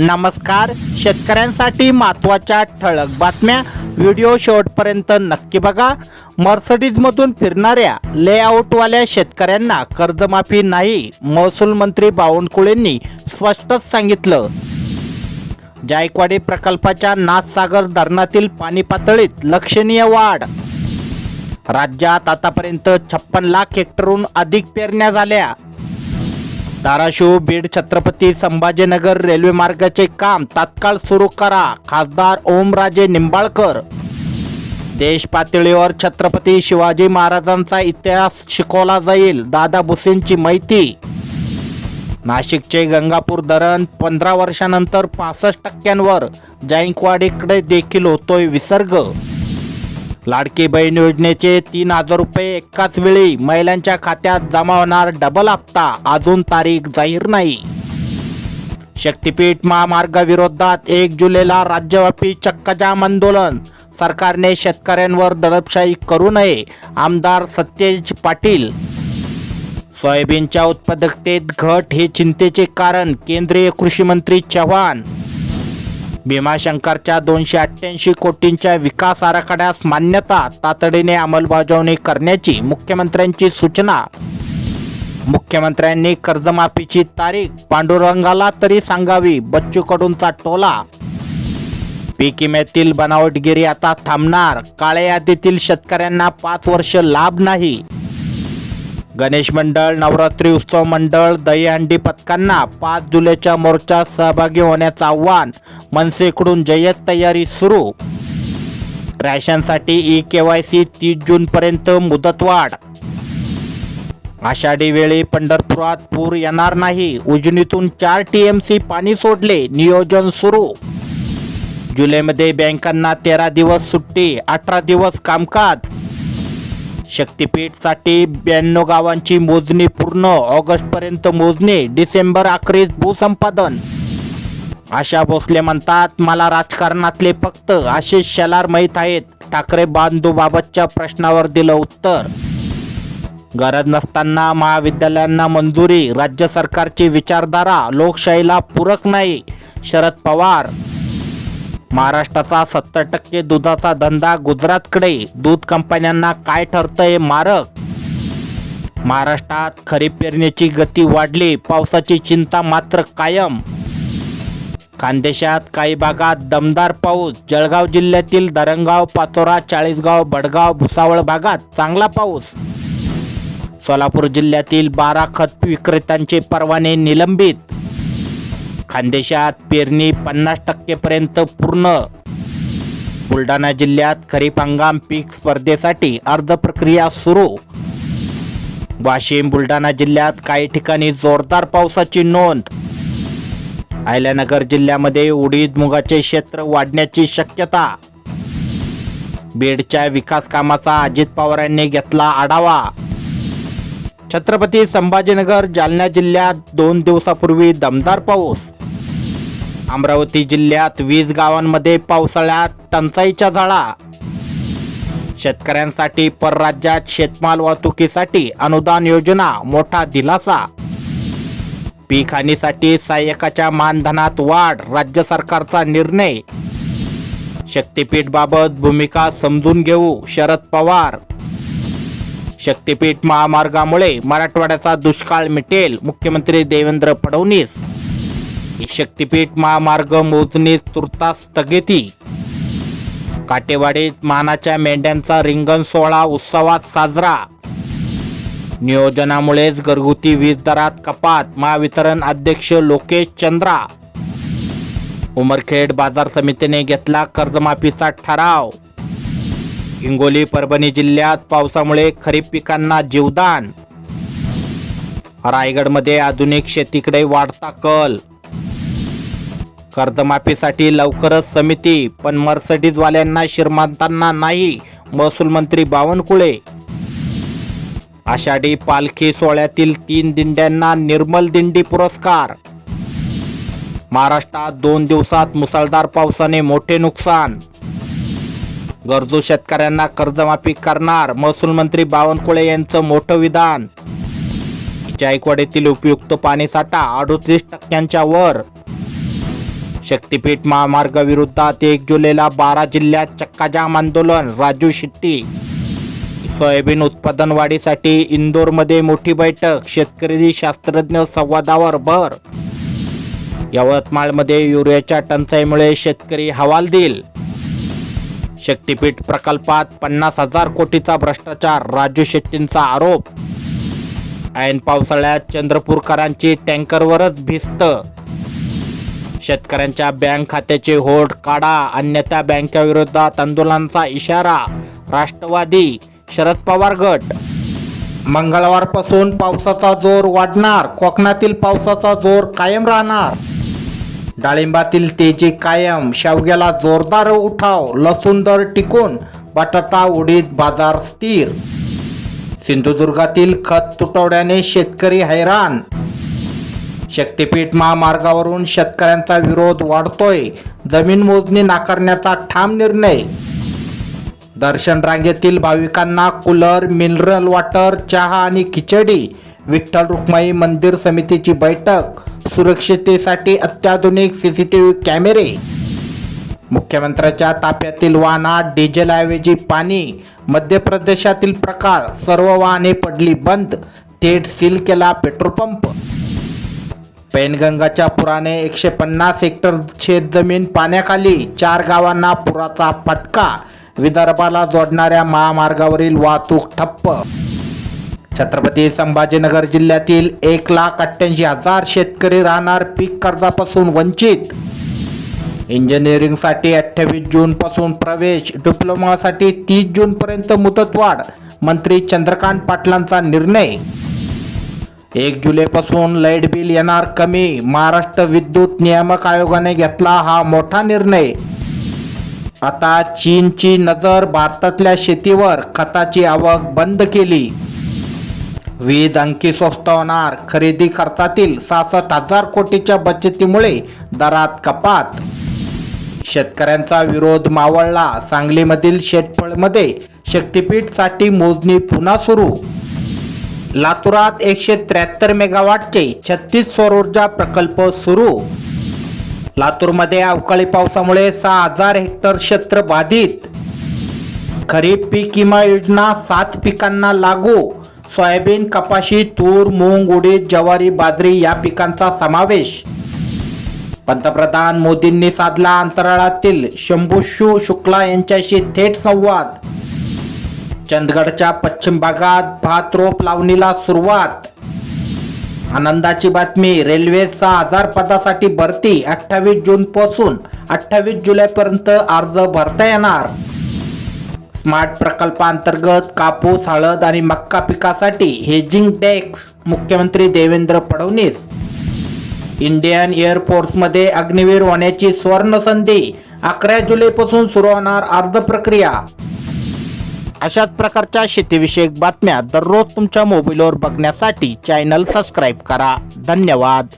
नमस्कार. शेतकऱ्यांसाठी महत्त्वाच्या ठळक बातम्या. व्हिडिओ शेवटपर्यंत नक्की बघा. मर्सडीजमधून फिरणाऱ्या लेआउटवाल्या शेतकऱ्यांना कर्जमाफी नाही महसूल मंत्री बावनकुळेंनी स्पष्टच सांगितलं. जायकवाडी प्रकल्पाच्या नाथसागर धरणातील पाणी पातळीत लक्षणीय वाढ. राज्यात आतापर्यंत छप्पन लाख हेक्टरहून अधिक पेरण्या झाल्या. धाराशिव बीड छत्रपती संभाजीनगर रेल्वे मार्गाचे काम तात्काळ सुरू करा. खासदार ओमराजे निंबाळकर. देश पातळीवर छत्रपती शिवाजी महाराजांचा इतिहास शिकवला जाईल दादा भुसेंची माहिती. नाशिकचे गंगापूर धरण पंधरा वर्षानंतर पासष्ट टक्क्यांवर. जायकवाडीकडे देखील होतोय विसर्ग. लाडकी बहीण योजनेचे तीन हजार रुपये एकाच वेळी महिलांच्या खात्यात जमा होणार डबल हप्ता. अजून तारीख जाहीर नाही. शक्तीपीठ महामार्गाविरोधात एक जुलैला राज्यव्यापी चक्काजाम आंदोलन. सरकारने शेतकऱ्यांवर दडपशाही करू नये आमदार सत्यज पाटील. सोयाबीनच्या उत्पादकतेत घट हे चिंतेचे कारण केंद्रीय कृषी मंत्री चव्हाण. भीमाशंकरच्या दोनशे अठ्ठ्याऐंशी कोटींच्या विकास आराखड्यास मान्यता तातडीने अंमलबजावणी करण्याची मुख्यमंत्र्यांची सूचना. मुख्यमंत्र्यांनी कर्जमाफीची तारीख पांडुरंगाला तरी सांगावी बच्चूकडूंचा टोला. पीक विम्यातील बनावटगिरी आता थांबणार काळ्या यादीतील शेतकऱ्यांना पाच वर्ष लाभ नाही. गणेश मंडळ नवरात्री उत्सव मंडळ दहीहंडी पथकांना पाच जुलैच्या मोर्चात सहभागी होण्याचं आव्हान. मनसेकडून जय्यत तयारी सुरू. रॅशनसाठी ई के वाय सी तीस जूनपर्यंत मुदतवाढ. आषाढी वेळी पंढरपुरात पूर येणार नाही. उजनीतून चार टी एम सी पाणी सोडले. नियोजन सुरू. जुलैमध्ये बँकांना तेरा दिवस सुट्टी अठरा दिवस कामकाज. शक्तीपीठसाठी ब्याण्णव गावांची मोजणी पूर्ण. ऑगस्टपर्यंत मोजणी. डिसेंबर अखेरीस भूसंपादन. आशा भोसले म्हणतात मला राजकारणातले फक्त आशिष शेलार माहीत आहेत. ठाकरे बांधूबाबतच्या प्रश्नावर दिलं उत्तर. गरज नसताना महाविद्यालयांना मंजुरी. राज्य सरकारची विचारधारा. लोकशाहीला पूरक नाही. शरद पवार महाराष्ट्राचा सत्तर टक्के दुधाचा धंदा गुजरातकडे. दूध कंपन्यांना काय ठरतंय मारक? महाराष्ट्रात खरीप पेरणीची गती वाढली पावसाची चिंता मात्र कायम. खानदेशात काही भागात दमदार पाऊस जळगाव जिल्ह्यातील दरंगाव पाचोरा चाळीसगाव बडगाव भुसावळ भागात चांगला पाऊस. सोलापूर जिल्ह्यातील बारा खत विक्रेत्यांचे परवाने निलंबित. खानदेशात पेरणी पन्नास टक्केपर्यंत पूर्ण. बुलढाणा जिल्ह्यात खरीप हंगाम पीक स्पर्धेसाठी अर्ज प्रक्रिया सुरू. वाशिम बुलढाणा जिल्ह्यात काही ठिकाणी जोरदार पावसाची नोंद. अहिल्यानगर जिल्ह्यामध्ये उडीद मुगाचे क्षेत्र वाढण्याची शक्यता. बीडच्या विकास कामाचा अजित पवारांनी घेतला आढावा. छत्रपती संभाजीनगर जालना जिल्ह्यात दोन दिवसापूर्वी दमदार पाऊस. अमरावती जिल्ह्यात वीस गावांमध्ये पावसाळ्यात टंचाईच्या झाडा. शेतकऱ्यांसाठी परराज्यात शेतमाल वाहतुकीसाठी अनुदान योजना मोठा दिलासा. पीक हानीसाठी सहाय्यकाच्या मानधनात वाढ राज्य सरकारचा निर्णय. शक्तीपीठबाबत भूमिका समजून घेऊ शरद पवार. शक्तीपीठ महामार्गामुळे मराठवाड्याचा दुष्काळ मिटेल मुख्यमंत्री देवेंद्र फडणवीस. शक्तीपीठ महामार्ग मोजणी तुर्तास स्थगिती. काटेवाडीत मानाच्या मेंढ्यांचा रिंगण सोहळा उत्सवात साजरा. नियोजनामुळेच घरगुती वीज दरात कपात महावितरण अध्यक्ष लोकेश चंद्रा. उमरखेड बाजार समितीने घेतला कर्जमाफीचा ठराव. हिंगोली परभणी जिल्ह्यात पावसामुळे खरीप पिकांना जीवदान. रायगडमध्ये आधुनिक शेतीकडे वाढता कल. कर्जमाफीसाठी लवकरच समिती पण मर्सडीजवाल्यांना श्रीमंतांना नाही महसूल मंत्री बावनकुळे. आषाढी पालखी सोहळ्यातील तीन दिंड्यांना निर्मल दिंडी पुरस्कार. महाराष्ट्रात दोन दिवसात मुसळधार पावसाने मोठे नुकसान. गरजू शेतकऱ्यांना कर्जमाफी करणार महसूल मंत्री बावनकुळे यांचं मोठं विधान. जायकवाडीतील उपयुक्त पाणीसाठा अडोतीस टक्क्यांच्या वर. शक्तीपीठ महामार्ग विरोधात एक जुलैला बारा जिल्ह्यात चक्काजाम आंदोलन राजू शेट्टी. सोयाबीन उत्पादन वाढीसाठी इंदोरमध्ये मोठी बैठक शेतकरी शास्त्रज्ञ संवादावर भर. यवतमाळमध्ये युरियाच्या टंचाईमुळे शेतकरी हवालदिल. शक्तीपीठ प्रकल्पात पन्नास हजार कोटीचा भ्रष्टाचार राजू शेट्टींचा आरोप. ऐन पावसाळ्यात चंद्रपूरकरांची टँकरवरच भिस्त. शेतकऱ्यांच्या बँक खात्याचे होल्ड काढा अन्यथा बँकेविरोधात आंदोलनाचा इशारा. राष्ट्रवादी शरद पवार गट. मंगळवारपासून पावसाचा जोर वाढणार कोकणातील पावसाचा जोर कायम राहणार. डाळिंबातील तेजी कायम शेवग्याला जोरदार उठाव लसूण दर टिकून बटाटा उडीद बाजार स्थिर. सिंधुदुर्गातील खत तुटवड्याने शेतकरी हैराण. शक्तीपीठ महामार्गावरून शेतकऱ्यांचा विरोध वाढतोय जमीन मोजणी नाकारण्याचा ठाम निर्णय. दर्शन रांगेतील भाविकांना कूलर मिनरल वॉटर चहा आणि खिचडी विठ्ठल रुक्माई मंदिर समितीची बैठक सुरक्षिततेसाठी अत्याधुनिक सीसीटीव्ही कॅमेरे. मुख्यमंत्र्याच्या ताफ्यातील वाहनात डिझेलऐवजी पाणी मध्य प्रदेशातील प्रकार सर्व वाहने पडली बंद थेट सील केला पेट्रोल पंप. पैनगंगाच्या पुराने एकशे पन्नास हेक्टर शेतजमीन पाण्याखाली चार गावांना पुराचा फटका विदर्भाला जोडणाऱ्या महामार्गावरील वाहतूक ठप्प. छत्रपती संभाजीनगर जिल्ह्यातील एक लाख अठ्ठ्याऐंशी हजार शेतकरी राहणार पीक कर्जापासून वंचित. इंजिनिअरिंगसाठी अठ्ठावीस जूनपासून प्रवेश. डिप्लोमासाठी तीस जूनपर्यंत मुदतवाढ मंत्री चंद्रकांत पाटलांचा निर्णय. एक जुलैपासून लाइट बिल येणार कमी. महाराष्ट्र विद्युत नियामक आयोगाने घेतला हा मोठा निर्णय. आता चीनची नजर भारतातल्या शेतीवर. खताची आवक बंद केली. वीज आणखी स्वस्त होणार खरेदी खर्चातील सहासष्ट हजार कोटीच्या बचतीमुळे दरात कपात. शेतकऱ्यांचा विरोध मावळला. सांगलीमधील शेतफळमध्ये शक्तीपीठसाठी मोजणी पुन्हा सुरू. लातूरात एकशे त्र्याहत्तर मेगावाटचे छत्तीस सौर ऊर्जा प्रकल्प सुरू. लातूरमध्ये अवकाळी पावसामुळे सहा हजार हेक्टर क्षेत्र बाधित. खरीप पीक विमा योजना सात पिकांना लागू. सोयाबीन कपाशी तूर मूग उडीद ज्वारी बाजरी या पिकांचा समावेश. पंतप्रधान मोदींनी साधला अंतराळातील शंभूशू शुक्ला यांच्याशी थेट संवाद. चंदगडच्या पश्चिम भागात भात रोप लावणीला सुरुवात. आनंदाची बातमी रेल्वेचा आजारपदासाठी पदासाठी भरती अठ्ठावीस जून पासून अठ्ठावीस जुलैपर्यंत अर्ज भरता येणार. स्मार्ट प्रकल्पांतर्गत कापूस हळद आणि मक्का पिकासाठी हेजिंग डेक्स मुख्यमंत्री देवेंद्र फडणवीस. इंडियन एअरफोर्समध्ये अग्निवीर होण्याची सुवर्ण संधी अकरा जुलैपासून सुरू होणार अर्ध प्रक्रिया. अशाच प्रकारच्या शेतीविषयक बातम्या दररोज तुमच्या मोबाईलवर बघण्यासाठी चॅनल सबस्क्राईब करा. धन्यवाद.